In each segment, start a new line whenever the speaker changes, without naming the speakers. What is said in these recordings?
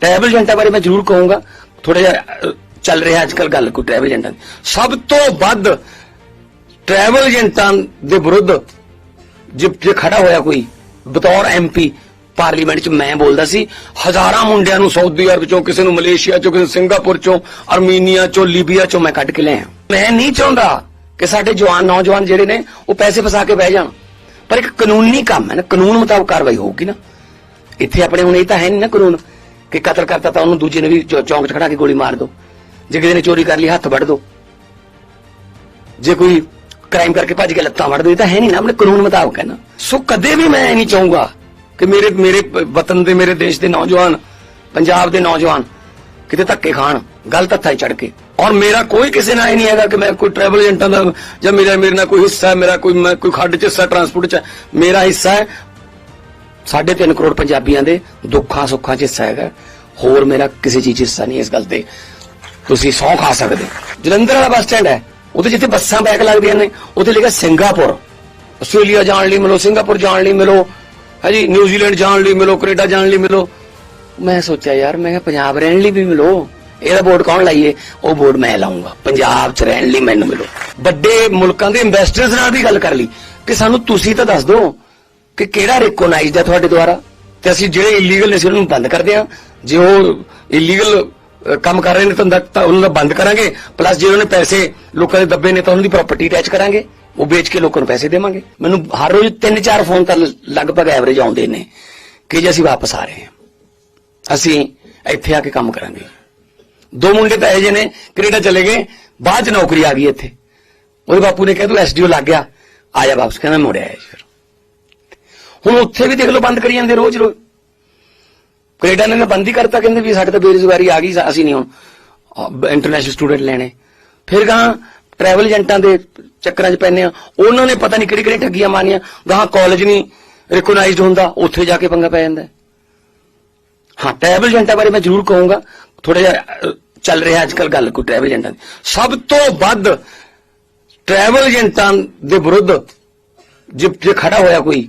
Travel ਏਜੰਟਾਂ ਬਾਰੇ ਮੈਂ ਜ਼ਰੂਰ ਕਹੂੰਗਾ। ਥੋੜਾ ਜਿਹਾ ਚੱਲ ਰਿਹਾ ਅੱਜ ਕੱਲ ਗੱਲ ਕੋਈ ਟਰੈਵਲ ਏਜੰਟਾਂ ਸਭ ਤੋਂ ਵੱਧ ਟਰੈਵਲ ਏਜੰਟਾਂ ਦੇ ਵਿਰੁੱਧ ਜੇ ਖੜਾ ਹੋਇਆ ਕੋਈ ਬਤੌਰ ਐਮਪੀ ਪਾਰਲੀਮੈਂਟ 'ਚ ਮੈਂ ਬੋਲਦਾ ਸੀ, ਹਜ਼ਾਰਾਂ ਮੁੰਡਿਆਂ ਨੂੰ ਸਾਊਦੀ ਅਰਬ ਚੋਂ, ਕਿਸੇ ਨੂੰ ਮਲੇਸ਼ੀਆ ਚੋਂ, ਕਿਸੇ ਨੂੰ ਸਿੰਗਾਪੁਰ ਚੋਂ, ਅਰਮੀਨੀਆ ਚੋਂ, ਲੀਬੀਆ ਚੋਂ ਮੈਂ ਕੱਢ ਕੇ ਲਿਆ ਮੈਂ ਨਹੀਂ ਚਾਹੁੰਦਾ ਕਿ ਸਾਡੇ ਜਵਾਨ, ਨੌਜਵਾਨ ਜਿਹੜੇ ਨੇ, ਉਹ ਪੈਸੇ ਫਸਾ ਕੇ ਬਹਿ ਜਾਣ। ਪਰ ਇੱਕ ਕਾਨੂੰਨੀ ਕੰਮ ਹੈ ਨਾ, ਕਾਨੂੰਨ ਮੁਤਾਬਕ ਕਾਰਵਾਈ ਹੋਊਗੀ ਨਾ। ਇੱਥੇ ਆਪਣੇ ਹੁਣ ਇਹ ਤਾਂ ਹੈ ਨਹੀਂ ਨਾ ਕਾਨੂੰਨ। ਕਿ ਕਤਲ ਕਰਤਾ ਤਾਂ ਉਹਨੂੰ ਦੂਜੇ ਨੇ ਵੀ ਚੌਂਕ 'ਚ ਖੜਾ ਕੇ ਗੋਲੀ ਮਾਰ ਦੋ। ਜੇ ਕਿਸੇ ਨੇ ਚੋਰੀ ਕਰ ਲਈ, ਹੱਥ ਵੱਢ ਦੋ। ਜੇ ਕੋਈ ਕ੍ਰਾਈਮ ਕਰਕੇ ਭੱਜ ਕੇ ਲੱਤਾਂ ਵੱਢ ਦੋ, ਇਹ ਤਾਂ ਹੈ ਨਹੀਂ ਨਾ, ਆਪਣੇ ਕਾਨੂੰਨ ਮੁਤਾਬਕ ਹੈ ਨਾ। ਸੋ ਕਦੇ ਵੀ ਮੈਂ ਨਹੀਂ ਚਾਹੂੰਗਾ ਕਿ ਮੇਰੇ ਮੇਰੇ ਵਤਨ ਦੇ, ਮੇਰੇ ਦੇਸ਼ ਦੇ ਨੌਜਵਾਨ, ਪੰਜਾਬ ਦੇ ਨੌਜਵਾਨ ਕਿਤੇ ਧੱਕੇ ਖਾਣ, ਗਲਤ ਹੱਥਾਂ 'ਚ ਚੜ ਕੇ। ਔਰ ਮੇਰਾ ਕੋਈ ਕਿਸੇ ਨਾਲ ਇਹ ਨਹੀਂ ਹੈਗਾ ਕਿ ਮੈਂ ਕੋਈ ਟਰੈਵਲ ਏਜੰਟਾਂ ਦਾ ਜਾਂ ਮੇਰਾ ਮੇਰੇ ਨਾਲ ਕੋਈ ਹਿੱਸਾ ਹੈ, ਮੇਰਾ ਕੋਈ ਮੈਂ ਕੋਈ ਖੱਡ 'ਚ ਹਿੱਸਾ ਟਰਾਂਸਪੋਰਟ 'ਚ ਮੇਰਾ ਹਿੱਸਾ ਹੈ ਸਾਢੇ ਤਿੰਨ ਕਰੋੜ ਪੰਜਾਬੀਆਂ ਦੇ ਦੁੱਖਾਂ ਸੁੱਖਾਂ 'ਚ ਹਿੱਸਾ ਹੈਗਾ। ਹੋਰ ਮੇਰਾ ਕਿਸੇ ਚੀਜ਼ 'ਚ ਹਿੱਸਾ ਨਹੀਂ ਇਸ ਗੱਲ ਤੇ। ਤੁਸੀਂ ਸੌ ਖਾ ਸਕਦੇ ਜਲੰਧਰ ਵਾਲਾ ਬੱਸ ਸਟੈਂਡ ਹੈ। ਉਹਦੇ ਜਿੱਥੇ ਬੱਸਾਂ ਬੈਕ ਲੱਗਦੀਆਂ ਨੇ, ਉੱਥੇ ਲਿਖਿਆ ਸਿੰਗਾਪੁਰ। ਆਸਟ੍ਰੇਲੀਆ ਜਾਣ ਲਈ ਮਿਲੋ, ਸਿੰਗਾਪੁਰ ਜਾਣ ਲਈ ਮਿਲੋ, ਹਾਂਜੀ, ਨਿਊਜ਼ੀਲੈਂਡ ਜਾਣ ਲਈ ਮਿਲੋ, ਕੈਨੇਡਾ ਜਾਣ ਲਈ ਮਿਲੋ। ਮੈਂ ਸੋਚਿਆ ਯਾਰ, ਮੈਂ ਕਿਹਾ ਪੰਜਾਬ ਰਹਿਣ ਲਈ ਵੀ ਮਿਲੋ। ਇਹਦਾ ਬੋਰਡ ਕੌਣ ਲਾਈਏ? ਉਹ ਬੋਰਡ ਮੈਂ ਲਾਉਂਗਾ ਪੰਜਾਬ 'ਚ ਰਹਿਣ ਲਈ ਮੈਨੂੰ ਮਿਲੋ। ਵੱਡੇ ਮੁਲਕਾਂ ਦੇ ਇਨਵੈਸਟਰਸ ਨਾਲ ਵੀ ਗੱਲ ਕਰ ਲਈ। ਕਿ ਸਾਨੂੰ ਤੁਸੀਂ ਤਾਂ ਦੱਸ ਦਿਓ ਕਿ ਕਿਹੜਾ ਰੈਕੋਗਨਾਈਜ਼ਡ ਹੈ ਤੁਹਾਡੇ ਦੁਆਰਾ? ਤੇ ਅਸੀਂ ਜਿਹੜੇ ਇਲੀਗਲ ਨੇ ਸੀ ਉਹਨਾਂ ਨੂੰ ਬੰਦ ਕਰਦੇ ਹਾਂ। ਜੇ ਉਹ ਇਲੀਗਲ ਕੰਮ ਕਰ ਰਹੇ ਨੇ, ਤਾਂ ਤਾਂ ਉਹਨਾਂ ਦਾ ਬੰਦ ਕਰਾਂਗੇ। ਪਲੱਸ ਜੇ ਉਹਨਾਂ ਨੇ ਪੈਸੇ ਲੋਕਾਂ ਦੇ ਦੱਬੇ ਨੇ, ਤਾਂ ਉਹਨਾਂ ਦੀ ਪ੍ਰਾਪਰਟੀ ਅਟੈਚ ਕਰਾਂਗੇ। ਉਹ ਵੇਚ ਕੇ ਲੋਕਾਂ ਨੂੰ ਪੈਸੇ ਦੇਵਾਂਗੇ। ਮੈਨੂੰ ਹਰ ਰੋਜ਼ 3-4 ਫੋਨ ਤਾਂ ਲਗਭਗ ਐਵਰੇਜ ਆਉਂਦੇ ਨੇ ਕਿ ਜੇ ਅਸੀਂ ਵਾਪਸ ਆ ਰਹੇ ਹਾਂ। ਅਸੀਂ ਇੱਥੇ ਆ ਕੇ ਕੰਮ ਕਰਾਂਗੇ। ਦੋ ਮੁੰਡੇ ਤਾਂ ਇਹ ਜਿਹੇ ਨੇ, ਕੈਨੇਡਾ ਚਲੇ ਗਏ, ਬਾਅਦ ਚ ਨੌਕਰੀ ਆ ਗਈ ਇੱਥੇ। ਉਹਦੇ ਬਾਪੂ ਨੇ ਕਿਹਾ, ਤੂੰ ਐਸਡੀਓ ਲੱਗ ਗਿਆ। ਆ ਜਾ ਵਾਪਸ, ਕਹਿੰਦਾ ਮੁੜਿਆ ਫਿਰ। ਹੁਣ ਉੱਥੇ ਵੀ ਦੇਖ ਲਓ, ਬੰਦ ਕਰੀ ਜਾਂਦੇ ਰੋਜ਼ ਰੋਜ਼। ਕੈਨੇਡਾ ਨੇ ਬੰਦ ਹੀ ਕਰਤਾ, ਕਹਿੰਦੇ ਵੀ ਸਾਡੇ ਤਾਂ ਬੇਰੁਜ਼ਗਾਰੀ ਆ ਗਈ, ਅਸੀਂ ਨਹੀਂ ਹੁਣ ਇੰਟਰਨੈਸ਼ਨਲ ਸਟੂਡੈਂਟ ਲੈਣੇ। ਫਿਰ ਗਾਂ ਟਰੈਵਲ ਏਜੰਟਾਂ ਦੇ ਚੱਕਰਾਂ 'ਚ ਪੈਨੇ ਆ। ਉਹਨਾਂ ਨੇ ਪਤਾ ਨਹੀਂ ਕਿਹੜੀ ਕਿਹੜੀ ਠੱਗੀਆਂ ਮਾਰੀਆਂ। ਗਾਂ ਕਾਲਜ ਨਹੀਂ ਰਿਕਗਨਾਈਜ਼ਡ ਹੁੰਦਾ, ਉੱਥੇ ਜਾ ਕੇ ਪੰਗਾ ਪੈ ਜਾਂਦਾ। ਹਾਂ ਟਰੈਵਲ ਏਜੰਟਾਂ ਬਾਰੇ ਮੈਂ ਜ਼ਰੂਰ ਕਹੂੰਗਾ। ਥੋੜਾ ਜਿਹਾ ਚੱਲ ਰਿਹਾ ਅੱਜ ਕੱਲ ਗੱਲ ਕੋਈ ਟਰੈਵਲ ਏਜੰਟਾਂ ਦੀ। ਸਭ ਤੋਂ ਵੱਧ ਟਰੈਵਲ ਏਜੰਟਾਂ ਦੇ ਵਿਰੁੱਧ ਜੇ ਜੇ ਖੜਾ ਹੋਇਆ ਕੋਈ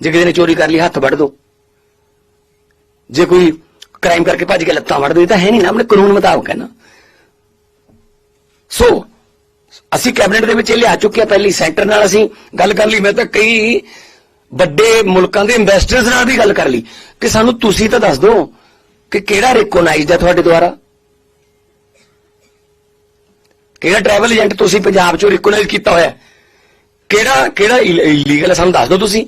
ਜੇ ਕਿਸੇ ਨੇ ਚੋਰੀ ਕਰ ਲਈ, ਹੱਥ ਵੱਢ ਦੋ। ਜੇ ਕੋਈ ਕ੍ਰਾਈਮ ਕਰਕੇ ਭੱਜ ਕੇ ਲੱਤਾਂ ਵੱਢ ਦੋ, ਇਹ ਤਾਂ ਹੈ ਨਹੀਂ ਨਾ, ਆਪਣੇ ਕਾਨੂੰਨ ਮੁਤਾਬਕ ਹੈ ਨਾ। ਸੋ ਅਸੀਂ ਕੈਬਨਿਟ ਦੇ ਵਿੱਚ ਇਹ ਲਿਆ ਚੁੱਕੇ ਆ, ਪਹਿਲੀ ਸੈਂਟਰ ਨਾਲ ਅਸੀਂ ਗੱਲ ਕਰ ਲਈ। ਮੈਂ ਤਾਂ ਕਈ ਵੱਡੇ ਮੁਲਕਾਂ ਦੇ ਇਨਵੈਸਟਰਸ ਨਾਲ ਵੀ ਗੱਲ ਕਰ ਲਈ। ਕਿ ਸਾਨੂੰ ਤੁਸੀਂ ਤਾਂ ਦੱਸ ਦਿਓ ਕਿ ਕਿਹੜਾ ਰੈਕੋਗਨਾਈਜ਼ਡ ਹੈ ਤੁਹਾਡੇ ਦੁਆਰਾ? ਕਿਹੜਾ ਟਰੈਵਲ ਏਜੰਟ ਤੁਸੀਂ ਪੰਜਾਬ ਚੋਂ ਰੈਕੋਗਨਾਈਜ਼ ਕੀਤਾ ਹੋਇਆ? ਕਿਹੜਾ ਕਿਹੜਾ ਇਲੀਗਲ ਹੈ ਸਾਨੂੰ ਦੱਸ ਦਿਓ ਤੁਸੀਂ।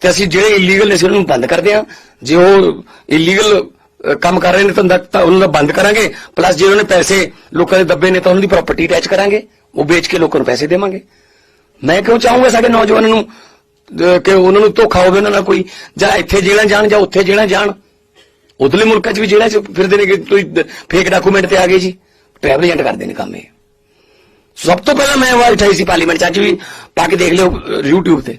ਤੇ ਅਸੀਂ ਜਿਹੜੇ ਇਲੀਗਲ ਨੇ ਸੀ ਉਹਨਾਂ ਨੂੰ ਬੰਦ ਕਰਦੇ ਹਾਂ। ਜੇ ਉਹ ਇਲੀਗਲ ਕੰਮ ਕਰ ਰਹੇ ਨੇ ਤਾਂ ਤਾਂ ਉਹਨਾਂ ਦਾ ਬੰਦ ਕਰਾਂਗੇ। ਪਲੱਸ ਜੇ ਉਹਨਾਂ ਨੇ ਪੈਸੇ ਲੋਕਾਂ ਦੇ ਦੱਬੇ ਨੇ ਤਾਂ ਉਹਨਾਂ ਦੀ ਪ੍ਰਾਪਰਟੀ ਅਟੈਚ ਕਰਾਂਗੇ। ਉਹ ਵੇਚ ਕੇ ਲੋਕਾਂ ਨੂੰ ਪੈਸੇ ਦੇਵਾਂਗੇ। ਮੈਂ ਕਿਉਂ ਚਾਹੂੰਗਾ ਸਾਡੇ ਨੌਜਵਾਨਾਂ ਨੂੰ ਕਿ ਉਹਨਾਂ ਨੂੰ ਧੋਖਾ ਹੋਵੇ ਉਹਨਾਂ ਨਾਲ ਕੋਈ? ਜਾਂ ਇੱਥੇ ਜੇਲ੍ਹਾਂ ਜਾਣ ਜਾਂ ਉੱਥੇ ਜੇਲ੍ਹਾਂ ਜਾਣ। ਉਧਰਲੇ ਮੁਲਕਾਂ 'ਚ ਵੀ ਜੇਲ੍ਹਾਂ 'ਚ ਫਿਰਦੇ ਨੇ ਕਿ ਤੁਸੀਂ ਫੇਕ ਡਾਕੂਮੈਂਟ ਤੇ ਆ ਗਏ ਜੀ। ਟਰੈਵਲ ਏਜੰਟ ਕਰਦੇ ਨੇ ਕੰਮ ਇਹ। ਸਭ ਤੋਂ ਪਹਿਲਾਂ ਮੈਂ ਆਵਾਜ਼ ਉਠਾਈ ਸੀ ਪਾਰਲੀਮੈਂਟ 'ਚ ਅੱਜ ਵੀ ਪਾ ਕੇ ਦੇਖ ਲਿਓ ਅਹ, YouTube ਤੇ।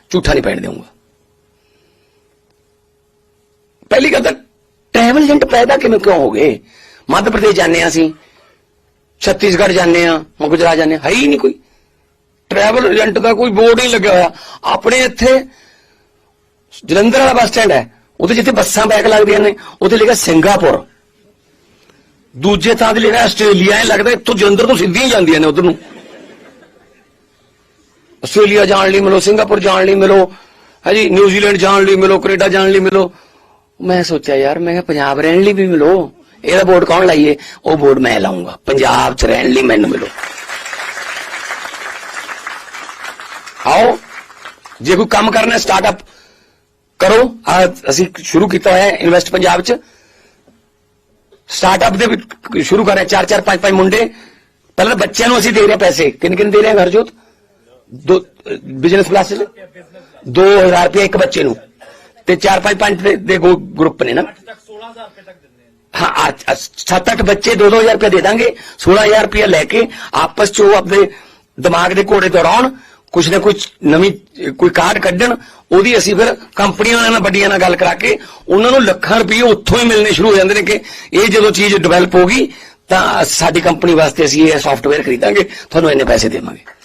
ਝੂਠਾ ਨਹੀਂ ਪੈਣ ਦੇਵਾਂਗਾ ਪਹਿਲੀ ਗੱਲ ਤਾਂ ਟਰੈਵਲ ਏਜੰਟ ਪੈਦਾ ਕਿਵੇਂ ਕਿਉਂ ਹੋ ਗਏ? ਮੱਧ ਪ੍ਰਦੇਸ਼ ਜਾਂਦੇ ਹਾਂ ਅਸੀਂ। ਛੱਤੀਸਗੜ੍ਹ ਜਾਂਦੇ ਆ ਗੁਜਰਾਤ ਜਾਂਦੇ ਹਾਂ। ਹੈ ਹੀ ਨਹੀਂ ਕੋਈ। ਟਰੈਵਲ ਏਜੰਟ ਦਾ ਕੋਈ ਬੋਰਡ ਨਹੀਂ ਲੱਗਿਆ ਹੋਇਆ। ਆਪਣੇ ਇੱਥੇ ਜਲੰਧਰ ਵਾਲਾ ਬੱਸ ਸਟੈਂਡ ਹੈ। ਉਹਦੇ ਜਿੱਥੇ ਬੱਸਾਂ ਬੈਕ ਲੱਗਦੀਆਂ ਨੇ, ਉੱਥੇ ਲਿਖਿਆ ਸਿੰਗਾਪੁਰ। ਦੂਜੇ ਥਾਂ ਤੇ ਲਿਖਿਆ ਆਸਟ੍ਰੇਲੀਆ ਇਹ ਲੱਗਦਾ ਇੱਥੋਂ ਜਲੰਧਰ ਤੋਂ ਸਿੱਧੀਆਂ ਹੀ ਜਾਂਦੀਆਂ ਨੇ ਉਧਰ ਨੂੰ। ਆਸਟ੍ਰੇਲੀਆ ਜਾਣ ਲਈ ਮਿਲੋ, ਸਿੰਗਾਪੁਰ ਜਾਣ ਲਈ ਮਿਲੋ, ਹਾਂਜੀ, ਨਿਊਜ਼ੀਲੈਂਡ ਜਾਣ ਲਈ ਮਿਲੋ, ਕੈਨੇਡਾ ਜਾਣ ਲਈ ਮਿਲੋ। ਮੈਂ ਸੋਚਿਆ ਯਾਰ, ਮੈਂ ਕਿਹਾ ਪੰਜਾਬ ਰਹਿਣ ਲਈ ਵੀ ਮਿਲੋ। ਇਹਦਾ ਬੋਰਡ ਕੌਣ ਲਾਈਏ? ਉਹ ਬੋਰਡ ਮੈਂ ਲਾਉਂਗਾ ਪੰਜਾਬ 'ਚ ਰਹਿਣ ਲਈ ਮੈਨੂੰ ਮਿਲੋ। ਆਓ, ਜੇ ਕੋਈ ਕੰਮ ਕਰਨਾ ਸਟਾਰਟਅਪ ਕਰੋ। ਅਸੀਂ ਸ਼ੁਰੂ ਕੀਤਾ ਹੋਇਆ ਇਨਵੈਸਟ ਪੰਜਾਬ 'ਚ। ਸਟਾਰਟਅਪ ਦੇ ਵਿੱਚ ਸ਼ੁਰੂ ਕਰ ਰਹੇ, ਚਾਰ ਚਾਰ, ਪੰਜ ਪੰਜ ਮੁੰਡੇ। ਪਹਿਲਾਂ ਬੱਚਿਆਂ ਨੂੰ ਅਸੀਂ ਦੇ ਰਹੇ ਹਾਂ ਪੈਸੇ। ਕਿੰਨ ਕਿੰਨੇ ਦੇ ਰਹੇ ਹਾਂ ਘਰਜੋਤ ਦੋ ਬਿਜ਼ਨਸ ਕਲਾਸ 2000 ਰੁਪਏ ਇੱਕ ਬੱਚੇ ਨੂੰ ਤੇ ਚਾਰ ਪੰਜ ਪੰਜ ਦੇ- ਗਰੁੱਪ ਨੇ ਨਾ। ਹਾਂ, ਅੱਜ- ਅੱਜ ਸੱਤ ਅੱਠ ਬੱਚੇ 2-2000 ਰੁਪਏ ਦੇ ਦਾਂਗੇ 16000 ਰੁਪਏ ਲੈ ਕੇ ਆਪਸ ਚ ਉਹ ਆਪਣੇ ਦਿਮਾਗ ਦੇ ਘੋੜੇ ਦੌੜਾਉਣ ਕੁਛ ਨਾ ਕੁਛ ਨਵੀਂ, ਕੋਈ ਕਾਰਡ ਕੱਢਣ, ਉਹਦੀ ਅਸੀਂ ਫਿਰ ਕੰਪਨੀਆਂ ਵਾਲਿਆਂ ਨਾਲ, ਵੱਡੀਆਂ ਨਾਲ ਗੱਲ ਕਰਾ ਕੇ ਉਹਨਾਂ ਨੂੰ ਲੱਖਾਂ ਰੁਪਏ ਉੱਥੋਂ ਹੀ ਮਿਲਣੇ ਸ਼ੁਰੂ ਹੋ ਜਾਂਦੇ ਨੇ ਕਿ ਇਹ ਜਦੋਂ ਚੀਜ਼ ਡਿਵੈਲਪ ਹੋਗੀ ਤਾਂ ਸਾਡੀ ਕੰਪਨੀ ਵਾਸਤੇ ਅਸੀਂ ਇਹ ਸੌਫਟਵੇਅਰ ਖਰੀਦਾਂਗੇ, ਤੁਹਾਨੂੰ ਇੰਨੇ ਪੈਸੇ ਦੇਵਾਂਗੇ।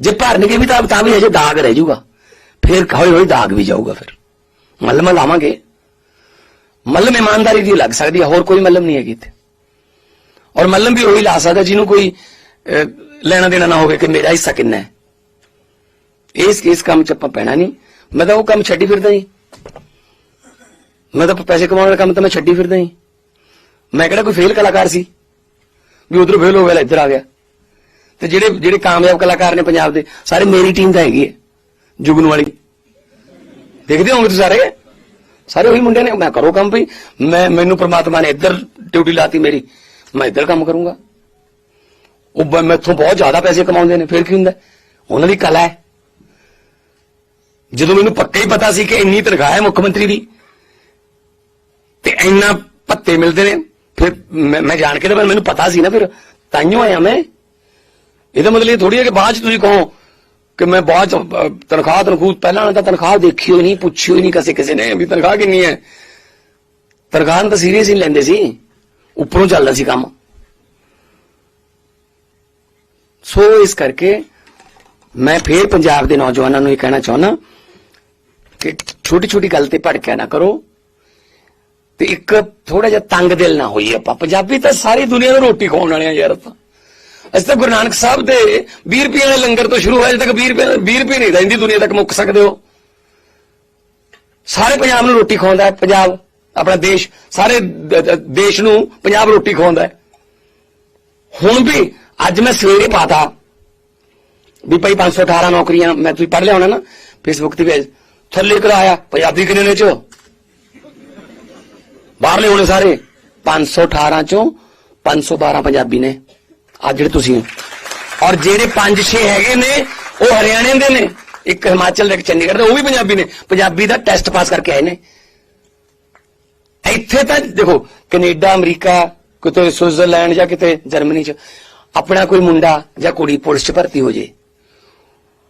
ਜੇ ਭਰਨਗੇ ਵੀ ਤਾਂ ਤਾਂ ਵੀ ਹਜੇ ਦਾਗ ਰਹਿ ਜਾਊਗਾ। ਫਿਰ ਹੌਲੀ ਹੌਲੀ ਦਾਗ ਵੀ ਜਾਊਗਾ ਫਿਰ। ਮਲਮ ਲਾਵਾਂਗੇ ਮਲਮ ਇਮਾਨਦਾਰੀ ਦੀ ਲੱਗ ਸਕਦੀ ਹੈ ਹੋਰ ਕੋਈ ਮਲਮ ਨਹੀਂ ਹੈਗੀ ਇੱਥੇ। ਔਰ ਮਲਮ ਵੀ ਉਹੀ ਲਾ ਸਕਦਾ ਜਿਹਨੂੰ ਕੋਈ ਲੈਣਾ ਦੇਣਾ ਨਾ ਹੋਵੇ ਕਿ ਮੇਰਾ ਹਿੱਸਾ ਕਿੰਨਾ ਹੈ। ਇਸ ਇਸ ਕੰਮ ਚ ਆਪਾਂ ਪੈਣਾ ਨਹੀਂ। ਮੈਂ ਤਾਂ ਉਹ ਕੰਮ ਛੱਡੀ ਫਿਰਦਾ ਜੀ। ਮੈਂ ਤਾਂ ਪੈਸੇ ਕਮਾਉਣ ਵਾਲਾ ਕੰਮ ਤਾਂ ਮੈਂ ਛੱਡੀ ਫਿਰਦਾ ਜੀ। ਮੈਂ ਕਿਹੜਾ ਕੋਈ ਫੇਲ ਕਲਾਕਾਰ ਸੀ? ਵੀ ਉਧਰ ਫੇਲ ਹੋ ਗਿਆ, ਇੱਧਰ ਆ ਗਿਆ। ਤੇ ਜਿਹੜੇ ਜਿਹੜੇ ਕਾਮਯਾਬ ਕਲਾਕਾਰ ਨੇ ਪੰਜਾਬ ਦੇ, ਸਾਰੇ ਮੇਰੀ ਟੀਮ ਦਾ ਹੈਗੀ ਹੈ, ਜੁਗਨ ਵਾਲੀ। ਦੇਖਦੇ ਹੋਗੇ ਤੁਸੀਂ ਸਾਰੇ? ਸਾਰੇ ਉਹੀ ਮੁੰਡੇ ਨੇ, ਮੈਂ ਕਰੋ ਕੰਮ ਵੀ ਮੈਂ, ਮੈਨੂੰ ਪ੍ਰਮਾਤਮਾ ਨੇ ਇੱਧਰ ਡਿਊਟੀ ਲਾਤੀ ਮੇਰੀ, ਮੈਂ ਇੱਧਰ ਕੰਮ ਕਰੂੰਗਾ। ਉਹ ਬ- ਮੈਥੋਂ ਬਹੁਤ ਜ਼ਿਆਦਾ ਪੈਸੇ ਕਮਾਉਂਦੇ ਨੇ, ਫਿਰ ਕੀ ਹੁੰਦਾ? ਉਹਨਾਂ ਦੀ ਕਲਾ ਹੈ। ਜਦੋਂ ਮੈਨੂੰ ਪੱਕਾ ਹੀ ਪਤਾ ਸੀ ਕਿ ਇੰਨੀ ਤਨਖਾਹ ਹੈ ਮੁੱਖ ਮੰਤਰੀ ਦੀ, ਤੇ ਇੰਨਾ ਭੱਤੇ ਮਿਲਦੇ ਨੇ, ਫਿਰ ਮੈਂ ਮੈਂ ਜਾਣ ਕੇ ਤਾਂ ਮੈਨੂੰ ਪਤਾ ਸੀ ਨਾ ਫਿਰ ਤਾਈਓ ਆਇਆ ਮੈਂ। ਇਹਦਾ ਮਤਲਬ ਇਹ ਥੋੜੀ ਹੈ ਕਿ ਬਾਅਦ ਚ ਤੁਸੀਂ ਕਹੋ ਕਿ ਮੈਂ ਬਾਅਦ ਚ ਅਹ, ਤਨਖਾਹ ਤਨਖੂਹ ਪਹਿਲਾਂ ਵਾਲਾ ਤਾਂ ਤਨਖਾਹ ਦੇਖੀ ਹੋਈ ਨਹੀਂ ਪੁੱਛੀ ਹੋਈ ਨਹੀਂ ਕਿਸੇ ਕਿਸੇ ਨੇ ਵੀ ਤਨਖਾਹ ਕਿੰਨੀ ਹੈ। ਤਨਖਾਹ ਨੂੰ ਤਾਂ ਸੀਰੀਅਸ ਹੀ ਲੈਂਦੇ ਸੀ। ਉੱਪਰੋਂ ਚੱਲਦਾ ਸੀ ਕੰਮ। ਸੋ ਇਸ ਕਰਕੇ ਮੈਂ ਫੇਰ ਪੰਜਾਬ ਦੇ ਨੌਜਵਾਨਾਂ ਨੂੰ ਇਹ ਕਹਿਣਾ ਚਾਹੁੰਦਾ ਕਿ ਛੋਟੀ ਛੋਟੀ ਗੱਲ ਤੇ ਭੜਕਿਆ ਨਾ ਕਰੋ ਤੇ ਇੱਕ ਥੋੜਾ ਜਿਹਾ ਤੰਗ ਦਿਲ ਨਾ ਹੋਈ ਆਪਾਂ। ਪੰਜਾਬੀ ਤਾਂ ਸਾਰੀ ਦੁਨੀਆ ਨੂੰ ਰੋਟੀ ਖਵਾਉਣ ਵਾਲੇ ਆ ਯਾਰ ਆਪਾਂ। ਅਸੀਂ ਤਾਂ ਗੁਰੂ ਨਾਨਕ ਸਾਹਿਬ ਦੇ 20 ਰੁਪਏ ਵਾਲੇ ਲੰਗਰ ਤੋਂ ਸ਼ੁਰੂ ਹੋਇਆ, ਅਜੇ ਤੱਕ 20 ਰੁਪਏ 20 ਰੁਪਏ ਨਹੀਂ ਰਹਿੰਦੀ ਦੁਨੀਆ ਤੱਕ ਮੁੱਕ ਸਕਦੇ ਹੋ। ਸਾਰੇ ਪੰਜਾਬ ਨੂੰ ਰੋਟੀ ਖਵਾਉਂਦਾ ਹੈ, ਪੰਜਾਬ, ਆਪਣਾ ਦੇਸ਼, ਸਾਰੇ ਦੇਸ਼ ਨੂੰ ਪੰਜਾਬ ਰੋਟੀ ਖਵਾਉਂਦਾ ਹੈ। ਹੁਣ ਵੀ ਅੱਜ ਮੈਂ ਸਵੇਰੇ ਪਾਤਾ ਵੀ ਭਾਈ 518 ਨੌਕਰੀਆਂ ਮੈਂ ਤੁਸੀਂ ਪੜ੍ਹ ਲਿਆ ਹੋਣਾ ਨਾ ਫੇਸਬੁੱਕ ਤੇ ਵੀ ਥੱਲੇ ਕਰਾਇਆ ਪੰਜਾਬੀ ਕਿੰਨੇ ਨੇ ਚ? ਬਾਹਰਲੇ ਹੋਣੇ ਸਾਰੇ। 518 ਚੋਂ 512 ਪੰਜਾਬੀ ਨੇ। ਆ ਜਿਹੜੇ ਤੁਸੀਂ ਔਰ ਜਿਹੜੇ 5-6 ਹੈਗੇ ਨੇ, ਉਹ ਹਰਿਆਣੇ ਦੇ ਨੇ। ਇੱਕ ਹਿਮਾਚਲ ਦੇ ਇੱਕ ਚੰਡੀਗੜ੍ਹ ਦੇ, ਉਹ ਵੀ ਪੰਜਾਬੀ ਨੇ। ਪੰਜਾਬੀ ਦਾ ਟੈਸਟ ਪਾਸ ਕਰਕੇ ਆਏ ਨੇ। ਇੱਥੇ ਤਾਂ ਦੇਖੋ, ਕੈਨੇਡਾ, ਅਮਰੀਕਾ, ਕਿਤੇ ਸਵਿਟਜ਼ਰਲੈਂਡ ਜਾਂ ਕਿਤੇ ਜਰਮਨੀ ਚ, ਆਪਣਾ ਕੋਈ ਮੁੰਡਾ ਜਾਂ ਕੁੜੀ ਪੁਲਿਸ ਚ ਭਰਤੀ ਹੋ ਜੇ।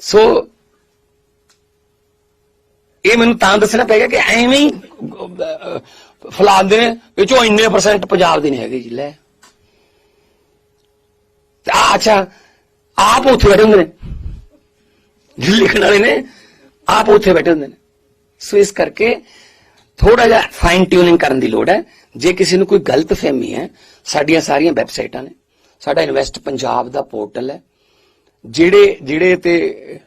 ਸੋ ਇਹ ਮੈਨੂੰ ਤਾਂ ਦੱਸਣਾ ਪਏਗਾ ਕਿ ਐਵੇਂ ਹੀ ਅਹ, ਫਲਾਉਂਦੇ ਨੇ ਵਿੱਚੋਂ ਇੰਨੇ ਪਰਸੈਂਟ ਪੰਜਾਬ ਦੇ ਨਹੀਂ ਹੈਗੇ ਜੀ ਲੈ। ਆ ਅੱਛਾ ਆਪ ਉੱਥੇ ਬੈਠੇ ਹੁੰਦੇ ਨੇ। ਜਿਹੜੇ ਲਿਖਣ ਵਾਲੇ ਨੇ ਆਪ ਉੱਥੇ ਬੈਠੇ ਹੁੰਦੇ ਨੇ। ਸੋ ਇਸ ਕਰਕੇ ਥੋੜਾ ਜਿਹਾ ਫਾਈਨ ਟਿਊਨਿੰਗ ਕਰਨ ਦੀ ਲੋੜ ਹੈ। ਜੇ ਕਿਸੇ ਨੂੰ ਕੋਈ ਗਲਤ ਫਹਿਮੀ ਹੈ ਸਾਡੀਆਂ ਸਾਰੀਆਂ ਵੈਬਸਾਈਟਾਂ ਨੇ। ਸਾਡਾ ਇਨਵੈਸਟ ਪੰਜਾਬ ਦਾ ਪੋਰਟਲ ਹੈ। ਜਿਹੜੇ ਜਿਹੜੇ ਤੇ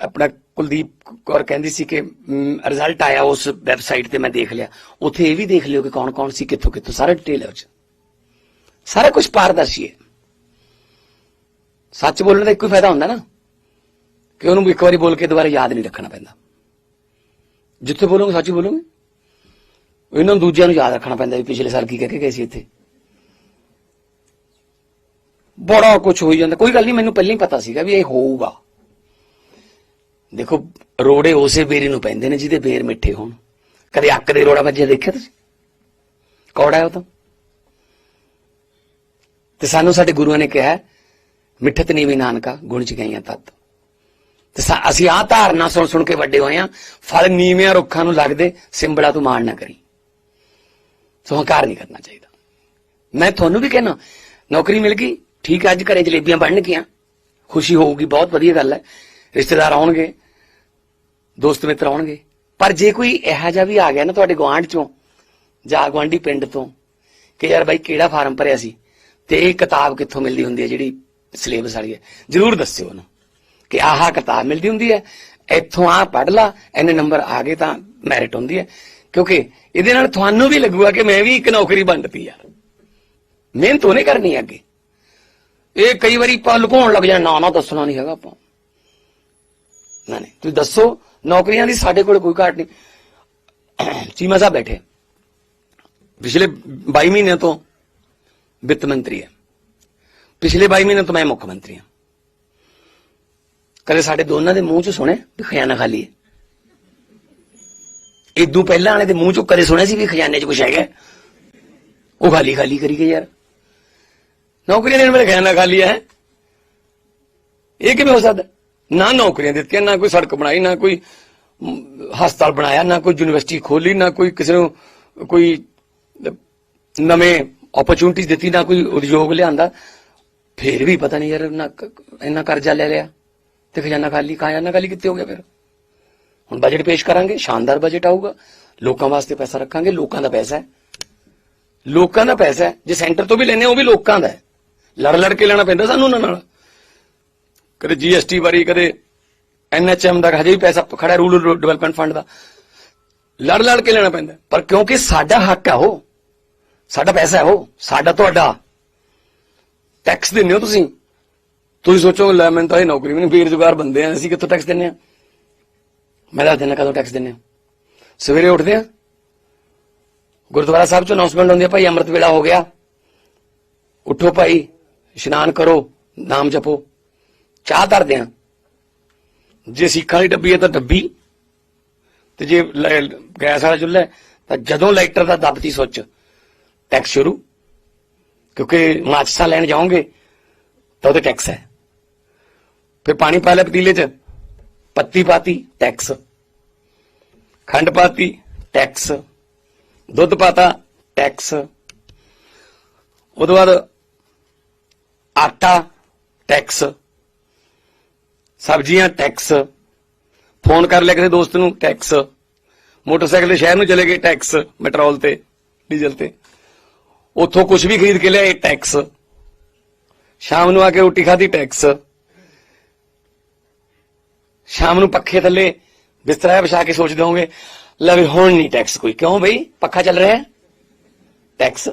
ਆਪਣਾ ਕੁਲਦੀਪ ਕੌਰ ਕਹਿੰਦੀ ਸੀ ਕਿ ਰਿਜ਼ਲਟ ਆਇਆ ਉਸ ਵੈਬਸਾਈਟ ਤੇ ਮੈਂ ਦੇਖ ਲਿਆ। ਉੱਥੇ ਇਹ ਵੀ ਦੇਖ ਲਿਓ ਕਿ ਕੌਣ ਕੌਣ ਸੀ, ਕਿੱਥੋਂ ਕਿੱਥੋਂ, ਸਾਰਾ ਡਿਟੇਲ ਹੈ ਉਹ 'ਚ। ਸਾਰਾ ਕੁਝ ਪਾਰਦਰਸ਼ੀ ਹੈ। ਸੱਚ ਬੋਲਣ ਦਾ ਇੱਕੋ ਹੀ ਫਾਇਦਾ ਹੁੰਦਾ ਨਾ, ਕਿ ਉਹਨੂੰ ਇੱਕ ਵਾਰੀ ਬੋਲ ਕੇ ਦੁਬਾਰਾ ਯਾਦ ਨਹੀਂ ਰੱਖਣਾ ਪੈਂਦਾ। ਜਿੱਥੇ ਬੋਲੋਗੇ ਸੱਚ ਹੀ ਬੋਲੋਗੇ। ਇਹਨਾਂ ਨੂੰ ਦੂਜਿਆਂ ਨੂੰ ਯਾਦ ਰੱਖਣਾ ਪੈਂਦਾ ਵੀ ਪਿਛਲੇ ਸਾਲ ਕੀ ਕਹਿ ਕੇ ਗਏ ਸੀ ਇੱਥੇ। ਬੜਾ ਕੁਝ ਹੋਈ ਜਾਂਦਾ। ਕੋਈ ਗੱਲ ਨਹੀਂ ਮੈਨੂੰ ਪਹਿਲਾਂ ਹੀ ਪਤਾ ਸੀਗਾ ਵੀ ਇਹ ਹੋਊਗਾ। ਦੇਖੋ ਰੋੜੇ ਉਸੇ ਬੇਰੀ ਨੂੰ ਪੈਂਦੇ ਨੇ ਜਿਹਦੇ ਬੇਰ ਮਿੱਠੇ ਹੋਣ। ਕਦੇ ਅੱਕ ਦੇ ਰੋੜਾ ਵੱਜਿਆ ਦੇਖਿਆ ਤੁਸੀਂ? ਕੌੜਾ ਹੈ ਉਹ ਤਾਂ। ਤੇ ਸਾਨੂੰ ਸਾਡੇ ਗੁਰੂਆਂ ਨੇ ਕਿਹਾ ਹੈ, ਮਿੱਠਤ ਨੀਵੀਂ ਨਾਨਕਾ ਗੁਣ ਚ ਗਈਆਂ ਤਤ। ਤੇ ਅਸੀਂ ਆਹ ਧਾਰਨਾ ਸੁਣ ਸੁਣ ਕੇ ਵੱਡੇ ਹੋਏ ਆ ਫਲ ਨੀਵਿਆਂ ਰੁੱਖਾਂ ਨੂੰ ਲੱਗਦੇ ਸਿੰਬੜਾ ਤੂੰ ਮਾਣ ਨਾ ਕਰੀ। ਸੋ ਹੰਕਾਰ ਨਹੀਂ ਕਰਨਾ ਚਾਹੀਦਾ। ਮੈਂ ਤੁਹਾਨੂੰ ਵੀ ਕਹਿਣਾ ਨੌਕਰੀ ਮਿਲ ਗਈ ਠੀਕ ਹੈ, ਅੱਜ ਘਰੇ ਜਲੇਬੀਆਂ ਬਣਨਗੀਆਂ। ਖੁਸ਼ੀ ਹੋਊਗੀ, ਬਹੁਤ ਵਧੀਆ ਗੱਲ ਹੈ। ਰਿਸ਼ਤੇਦਾਰ ਆਉਣਗੇ, ਦੋਸਤ ਮਿੱਤਰ ਆਉਣਗੇ। ਪਰ ਜੇ ਕੋਈ ਇਹੋ ਜਿਹਾ ਵੀ ਆ ਗਿਆ ਨਾ ਤੁਹਾਡੇ ਗੁਆਂਢ ਚੋਂ, ਜਾਂ ਗੁਆਂਢੀ ਪਿੰਡ ਤੋਂ, ਕਿ ਯਾਰ ਬਾਈ ਕਿਹੜਾ ਫਾਰਮ ਭਰਿਆ ਸੀ, ਤੇ ਇਹ ਕਿਤਾਬ ਕਿੱਥੋਂ ਮਿਲਦੀ ਹੁੰਦੀ ਹੈ, ਜਿਹੜੀ ਸਿਲੇਬਸ ਵਾਲੀ ਹੈ, ਜਰੂਰ ਦੱਸਿਓ ਉਹਨੂੰ, ਕਿ ਆਹ ਕਿਤਾਬ ਮਿਲਦੀ ਹੁੰਦੀ ਹੈ, ਇੱਥੋਂ ਆ ਪੜ ਲਾ ਇੰਨੇ ਨੰਬਰ ਆ ਗਏ ਤਾਂ ਮੈਰਿਟ ਹੁੰਦੀ ਹੈ। ਕਿਉਂਕਿ ਇਹਦੇ ਨਾਲ ਤੁਹਾਨੂੰ ਵੀ ਲੱਗੂਗਾ ਕਿ ਮੈਂ ਵੀ ਇੱਕ ਨੌਕਰੀ ਬਣਦੀ ਯਾਰ ਮਿਹਨਤ ਉਹਨੇ ਕਰਨੀ ਅੱਗੇ। ਇਹ ਕਈ ਵਾਰੀ ਪਾ ਲੁਕਾਉਣ ਲੱਗ ਜਾਣਾ ਨਾ ਨਾ ਦੱਸਣਾ ਨਹੀਂ ਹੈਗਾ ਆਪਾਂ। ਨਾ, ਨਹੀਂ। ਤੁਸੀਂ ਦੱਸੋ, ਨੌਕਰੀਆਂ ਦੀ ਸਾਡੇ ਕੋਲ ਕੋਈ ਘਾਟ ਨਹੀਂ। ਚੀਮਾ ਸਾਹਿਬ ਬੈਠੇ ਪਿਛਲੇ 22 ਮਹੀਨਿਆਂ ਤੋਂ ਵਿੱਤ ਮੰਤਰੀ ਹੈ ਪਿਛਲੇ 22 ਮਹੀਨਿਆਂ ਤੋਂ ਮੈਂ ਮੁੱਖ ਮੰਤਰੀ ਹਾਂ ਕਦੇ ਸਾਡੇ ਦੋਨਾਂ ਦੇ ਮੂੰਹ ਚ ਸੁਣੇ ਵੀ ਖਜ਼ਾਨਾ ਖਾਲੀ ਹੈ ਇਦੋਂ ਪਹਿਲਾਂ ਵਾਲੇ ਦੇ ਮੂੰਹ ਚੋਂ ਕਦੇ ਸੁਣਿਆ ਸੀ ਵੀ ਖਜ਼ਾਨੇ 'ਚ ਕੁਝ ਹੈਗਾ? ਉਹ ਖਾਲੀ ਖਾਲੀ ਕਰੀ ਗਏ ਯਾਰ। ਨੌਕਰੀਆਂ ਦੇਣ ਵਾਲੇ ਖਜ਼ਾਨਾ ਖਾਲੀ ਹੈ। ਇਹ ਕਿਵੇਂ ਹੋ ਸਕਦਾ? ਨਾ ਨੌਕਰੀਆਂ ਦਿੱਤੀਆਂ, ਨਾ ਕੋਈ ਸੜਕ ਬਣਾਈ, ਨਾ ਕੋਈ ਹਸਪਤਾਲ ਬਣਾਇਆ, ਨਾ ਕੋਈ ਯੂਨੀਵਰਸਿਟੀ ਖੋਲੀ, ਨਾ ਕੋਈ ਕਿਸੇ ਨੂੰ ਕੋਈ ਨਵੇਂ ਓਪਰਚੁਨਿਟੀਜ਼ ਦਿੱਤੀ, ਨਾ ਕੋਈ ਉਦਯੋਗ ਲਿਆਂਦਾ। ਫੇਰ ਵੀ ਪਤਾ ਨਹੀਂ ਯਾਰ ਨਾ ਇੰਨਾ ਕਰਜ਼ਾ ਲੈ ਲਿਆ ਤੇ ਖਜ਼ਾਨਾ ਖਾਲੀ ਖਜ਼ਾਨਾ ਖਾਲੀ ਕਿੱਥੇ ਹੋ ਗਿਆ ਫਿਰ? ਹੁਣ ਬਜਟ ਪੇਸ਼ ਕਰਾਂਗੇ, ਸ਼ਾਨਦਾਰ ਬਜਟ ਆਊਗਾ। ਲੋਕਾਂ ਵਾਸਤੇ ਪੈਸਾ ਰੱਖਾਂਗੇ, ਲੋਕਾਂ ਦਾ ਪੈਸਾ ਹੈ। ਲੋਕਾਂ ਦਾ ਪੈਸਾ ਹੈ। ਜੇ ਸੈਂਟਰ ਤੋਂ ਵੀ ਲੈਨੇ ਉਹ ਵੀ ਲੋਕਾਂ ਦਾ ਹੈ। ਲੜ ਲੜ ਕੇ ਲੈਣਾ ਪੈਂਦਾ ਸਾਨੂੰ ਉਹਨਾਂ ਨਾਲ। ਕਦੇ ਜੀਐਸਟੀ ਬਾਰੇ ਕਦੇ ਐਨਐਚਐਮ ਦਾ ਹਜੇ ਵੀ ਪੈਸਾ ਖੜਾ ਰੂਰਲ ਡਿਵੈਲਪਮੈਂਟ ਫੰਡ ਦਾ। ਲੜ ਲੜ ਕੇ ਲੈਣਾ ਪੈਂਦਾ। ਪਰ ਕਿਉਂਕਿ ਸਾਡਾ ਹੱਕ ਹੈ ਉਹ, ਸਾਡਾ ਪੈਸਾ ਹੈ ਉਹ, ਸਾਡਾ ਤੁਹਾਡਾ। ਟੈਕਸ ਦਿੰਦੇ ਹੋ ਤੁਸੀਂ। ਤੁਸੀਂ ਸੋਚੋ, ਲੈ ਮੈਨੂੰ ਤਾਂ ਇਹ ਨੌਕਰੀ ਵੀ ਨਹੀਂ ਬੇਰੁਜ਼ਗਾਰ ਬੰਦੇ ਆ, ਅਸੀਂ ਕਿੱਥੋਂ ਟੈਕਸ ਦਿੰਨੇ ਆ? ਮੈਂ ਦੱਸ ਦਿੰਦਾ ਕਦੋਂ ਟੈਕਸ ਦਿੰਨੇ ਆ। ਸਵੇਰੇ ਉੱਠਦੇ ਆ। ਗੁਰਦੁਆਰਾ ਸਾਹਿਬ ਚ ਅਨਾਉਂਸਮੈਂਟ ਹੁੰਦੀ ਹੈ ਭਾਈ ਅੰਮ੍ਰਿਤ ਵੇਲਾ ਹੋ ਗਿਆ। ਉੱਠੋ ਭਾਈ। ਇਸ਼ਨਾਨ ਕਰੋ, ਨਾਮ ਜਪੋ, ਚਾਹ ਧਰਦੇ ਆ ਜੇ ਸਿੱਖਾਂ ਦੀ ਡੱਬੀ ਹੈ ਤਾਂ ਡੱਬੀ, ਤੇ ਜੇ ਗੈਸ ਵਾਲਾ ਚੁੱਲ੍ਹਾ ਤਾਂ ਜਦੋਂ ਲਾਈਟਰ ਦਾ ਦੱਬਤੀ ਸੁੱਚ, ਟੈਕਸ ਸ਼ੁਰੂ। ਕਿਉਂਕਿ ਮਾਚਸਾ ਲੈਣ ਜਾਓਗੇ, ਤਾਂ ਉਹਦੇ ਟੈਕਸ ਹੈ। ਫਿਰ ਪਾਣੀ ਪਾ ਲਿਆ ਪਤੀਲੇ 'ਚ, ਪੱਤੀ ਪਾਤੀ, ਟੈਕਸ। ਖੰਡ ਪਾਤੀ, ਟੈਕਸ। ਦੁੱਧ ਪਾਤਾ, ਟੈਕਸ। ਉਹਦੇ ਬਾਅਦ ਆਟਾ ਟੈਕਸ ਸਬਜ਼ੀਆਂ ਟੈਕਸ ਫੋਨ ਕਰ ਲਿਆ ਕਿਸੇ ਦੋਸਤ ਨੂੰ ਟੈਕਸ ਮੋਟਰਸਾਈਕਲ ਤੇ ਸ਼ਹਿਰ ਨੂੰ ਚਲੇ ਗਏ ਟੈਕਸ ਪੈਟਰੋਲ ਤੇ, ਡੀਜ਼ਲ ਤੇ। ਉੱਥੋਂ ਕੁਝ ਵੀ ਖਰੀਦ ਕੇ ਲਿਆਏ ਟੈਕਸ ਸ਼ਾਮ ਨੂੰ ਆ ਕੇ ਰੋਟੀ ਖਾਧੀ ਟੈਕਸ ਸ਼ਾਮ ਨੂੰ ਪੱਖੇ ਥੱਲੇ ਬਿਸਤਰਾ ਵਿਛਾ ਕੇ ਸੋਚਦੇ ਹੋਗੇ ਲੈ ਵੀ ਹੁਣ ਨਹੀਂ ਟੈਕਸ ਕੋਈ। ਕਿਉਂ ਬਈ? ਪੱਖਾ ਚੱਲ ਰਿਹਾ ਹੈ? ਟੈਕਸ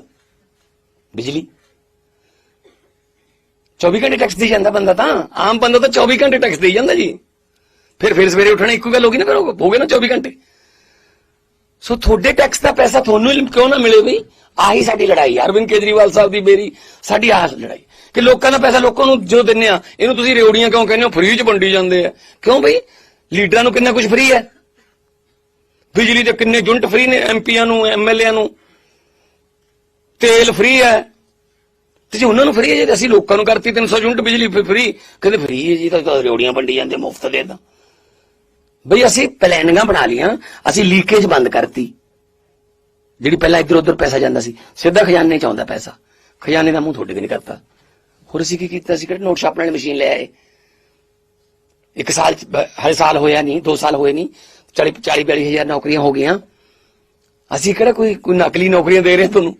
ਬਿਜਲੀ? 24 ਘੰਟੇ ਟੈਕਸ ਦੇ ਜਾਂਦਾ ਬੰਦਾ ਤਾਂ। ਆਮ ਬੰਦਾ ਤਾਂ 24 ਘੰਟੇ ਟੈਕਸ ਦੇ ਜਾਂਦਾ ਜੀ। ਫਿਰ ਫਿਰ ਸਵੇਰੇ ਉੱਠਣਾ ਇੱਕੋ ਗੱਲ ਹੋ ਗਈ ਨਾ, ਫਿਰ ਹੋ ਗਏ ਨਾ 24 ਘੰਟੇ। ਸੋ ਤੁਹਾਡੇ ਟੈਕਸ ਦਾ ਪੈਸਾ ਤੁਹਾਨੂੰ ਕਿਉਂ ਨਾ ਮਿਲੇ ਬਈ ਆਹੀ ਸਾਡੀ ਲੜਾਈ ਹੈ ਅਰਵਿੰਦ ਕੇਜਰੀਵਾਲ ਸਾਹਿਬ ਦੀ ਮੇਰੀ ਸਾਡੀ ਆਹ ਲੜਾਈ। ਕਿ ਲੋਕਾਂ ਦਾ ਪੈਸਾ ਲੋਕਾਂ ਨੂੰ ਜੋ ਦਿੰਨੇ ਆ, ਇਹਨੂੰ ਤੁਸੀਂ ਰੇਉੜੀਆਂ ਕਿਉਂ ਕਹਿੰਦੇ ਹੋ? ਫ੍ਰੀ ਚ ਵੰਡੀ ਜਾਂਦੇ ਆ। ਕਿਉਂ ਬਈ? ਲੀਡਰਾਂ ਨੂੰ ਕਿੰਨਾ ਕੁਝ ਫ੍ਰੀ ਹੈ? ਬਿਜਲੀ ਦੇ ਕਿੰਨੇ ਯੂਨਿਟ ਫ੍ਰੀ ਨੇ ਐਮਪੀਆਂ ਨੂੰ ਐਮਐਲਏਆਂ ਨੂੰ। ਤੇਲ ਫ੍ਰੀ ਹੈ। ਤੇ ਜੇ ਉਹਨਾਂ ਨੂੰ ਫਰੀ ਹੈ, ਜੇ ਅਸੀਂ ਲੋਕਾਂ ਨੂੰ ਕਰਤੀ 300 ਯੂਨਿਟ ਬਿਜਲੀ ਫਰੀ, ਕਹਿੰਦੇ ਫਰੀ ਹੈ ਜੀ, ਤਾਂ ਤਾਂ ਵੰਡੀ ਜਾਂਦੇ, ਮੁਫਤ ਦੇ ਤਾਂ। ਬਈ ਅਸੀਂ ਪਲੈਨਿੰਗਾਂ ਬਣਾ ਲੀਆਂ ਅਸੀਂ ਲੀਕੇਜ ਬੰਦ ਕਰਤੀ। ਜਿਹੜੀ ਪਹਿਲਾਂ ਇੱਧਰ ਉੱਧਰ ਪੈਸਾ ਜਾਂਦਾ ਸੀ, ਸਿੱਧਾ ਖਜ਼ਾਨੇ ਚ ਆਉਂਦਾ ਪੈਸਾ। ਖਜ਼ਾਨੇ ਦਾ ਮੂੰਹ ਤੁਹਾਡੇ ਤੇ ਨਹੀਂ ਕਰਤਾ। ਹੋਰ ਅਸੀਂ ਕੀ ਕੀਤਾ ਸੀ, ਕਿਹੜੇ ਨੋਟ ਛਾਪਣ ਵਾਲੀ ਮਸ਼ੀਨ ਲੈ ਆਏ? ਇੱਕ ਸਾਲ ਹਰ ਸਾਲ ਹੋਇਆ ਨਹੀਂ, ਦੋ ਸਾਲ ਹੋਏ ਨਹੀਂ 40 40 42 ਹਜ਼ਾਰ ਨੌਕਰੀਆਂ ਹੋ ਗਈਆਂ। ਅਸੀਂ ਕਿਹੜਾ ਕੋਈ ਕੋਈ ਨਕਲੀ ਨੌਕਰੀਆਂ ਦੇ ਰਹੇ ਤੁਹਾਨੂੰ?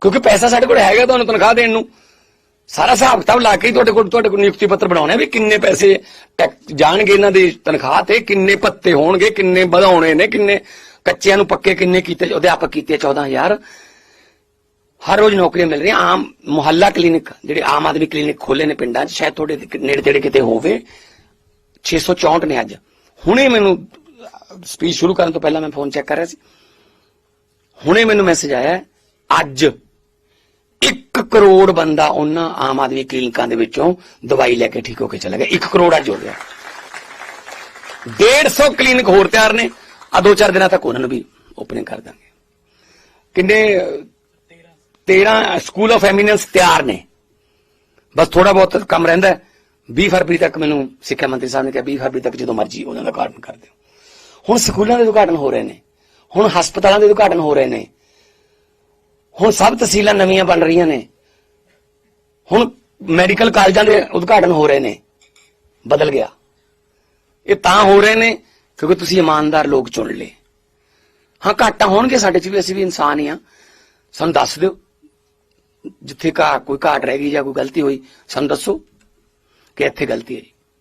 ਕਿਉਂਕਿ ਪੈਸਾ ਸਾਡੇ ਕੋਲ ਹੈਗਾ ਤੁਹਾਨੂੰ ਤਨਖਾਹ ਦੇਣ ਨੂੰ। ਸਾਰਾ ਹਿਸਾਬ ਕਿਤਾਬ ਲਾ ਕੇ ਹੀ ਤੁਹਾਡੇ ਕੋਲ ਤੁਹਾਡੇ ਕੋਲ ਨਿਯੁਕਤੀ ਪੱਤਰ ਬਣਾਉਣੇ ਵੀ ਕਿੰਨੇ ਪੈਸੇ ਟੈਕ- ਜਾਣਗੇ ਇਹਨਾਂ ਦੀ ਤਨਖਾਹ ਤੇ, ਕਿੰਨੇ ਭੱਤੇ ਹੋਣਗੇ, ਕਿੰਨੇ ਵਧਾਉਣੇ ਨੇ, ਕਿੰਨੇ ਕੱਚਿਆਂ ਨੂੰ ਪੱਕੇ ਕਿੰਨੇ ਕੀਤੇ ਅਧਿਆਪਕ ਕੀਤੇ 14000 ਹਰ ਰੋਜ਼ ਨੌਕਰੀਆਂ ਮਿਲ ਰਹੀਆਂ। ਆਮ ਮੁਹੱਲਾ ਕਲੀਨਿਕ, ਜਿਹੜੇ ਆਮ ਆਦਮੀ ਕਲੀਨਿਕ ਖੋਲੇ ਨੇ ਪਿੰਡਾਂ 'ਚ, ਸ਼ਾਇਦ ਤੁਹਾਡੇ ਨੇੜੇ ਤੇੜੇ ਕਿਤੇ ਹੋਵੇ। 664 ਨੇ ਅੱਜ। ਹੁਣੇ ਮੈਨੂੰ ਸਪੀਚ ਸ਼ੁਰੂ ਕਰਨ ਤੋਂ ਪਹਿਲਾਂ ਮੈਂ ਫੋਨ ਚੈੱਕ ਕਰ ਰਿਹਾ ਸੀ। ਹੁਣੇ ਮੈਨੂੰ ਮੈਸੇਜ ਆਇਆ ਅੱਜ। 1 ਕਰੋੜ ਬੰਦਾ ਉਹਨਾਂ ਆਮ ਆਦਮੀ ਕਲੀਨਿਕਾਂ ਦੇ ਵਿੱਚੋਂ ਦਵਾਈ ਲੈ ਕੇ ਠੀਕ ਹੋ ਕੇ ਚਲਾ ਗਿਆ। 1 ਕਰੋੜ ਅੱਜ ਹੋ ਗਿਆ। 150 ਕਲੀਨਿਕ ਹੋਰ ਤਿਆਰ ਨੇ। ਆ ਦੋ ਚਾਰ ਦਿਨਾਂ ਤੱਕ ਉਹਨਾਂ ਨੂੰ ਵੀ ਓਪਨਿੰਗ ਕਰ ਦਾਂਗੇ। ਕਿੰਨੇ 13 ਸਕੂਲ ਆਫ ਐਮੀਨੈਂਸ ਤਿਆਰ ਨੇ। ਬਸ ਥੋੜਾ ਬਹੁਤ ਕੰਮ ਰਹਿੰਦਾ ਹੈ। 20 ਫਰਵਰੀ ਤੱਕ ਮੈਨੂੰ ਸਿੱਖਿਆ ਮੰਤਰੀ ਸਾਹਿਬ ਨੇ ਕਿਹਾ 20 ਫਰਵਰੀ ਤੱਕ ਜਦੋਂ ਮਰਜ਼ੀ ਉਹਨਾਂ ਦਾ ਉਦਘਾਟਨ ਕਰ ਦਿਓ। ਹੁਣ ਸਕੂਲਾਂ ਦੇ ਉਦਘਾਟਨ ਹੋ ਰਹੇ ਨੇ। ਹੁਣ ਹਸਪਤਾਲਾਂ ਦੇ ਉਦਘਾਟਨ ਹੋ ਰਹੇ ਨੇ। ਹੁਣ ਸਭ ਤਹਿਸੀਲਾਂ ਨਵੀਆਂ ਬਣ ਰਹੀਆਂ ਨੇ। ਹੁਣ ਮੈਡੀਕਲ ਕਾਲਜਾਂ ਦੇ ਉਦਘਾਟਨ ਹੋ ਰਹੇ ਨੇ। ਬਦਲ ਗਿਆ। ਇਹ ਤਾਂ ਹੋ ਰਹੇ ਨੇ ਕਿਉਂਕਿ ਤੁਸੀਂ ਇਮਾਨਦਾਰ ਲੋਕ ਚੁਣ ਲਏ। ਹਾਂ, ਘਾਟਾ ਹੋਣਗੇ ਸਾਡੇ ਚ ਵੀ, ਅਸੀਂ ਵੀ ਇਨਸਾਨ ਹੀ ਆ ਸਾਨੂੰ ਦੱਸ ਦਿਓ। ਜਿੱਥੇ ਘਾ ਕੋਈ ਘਾਟ ਰਹਿ ਗਈ ਜਾਂ ਕੋਈ ਗਲਤੀ ਹੋਈ, ਸਾਨੂੰ ਦੱਸੋ ਕਿ ਇੱਥੇ ਗਲਤੀ ਹੈ ਜੀ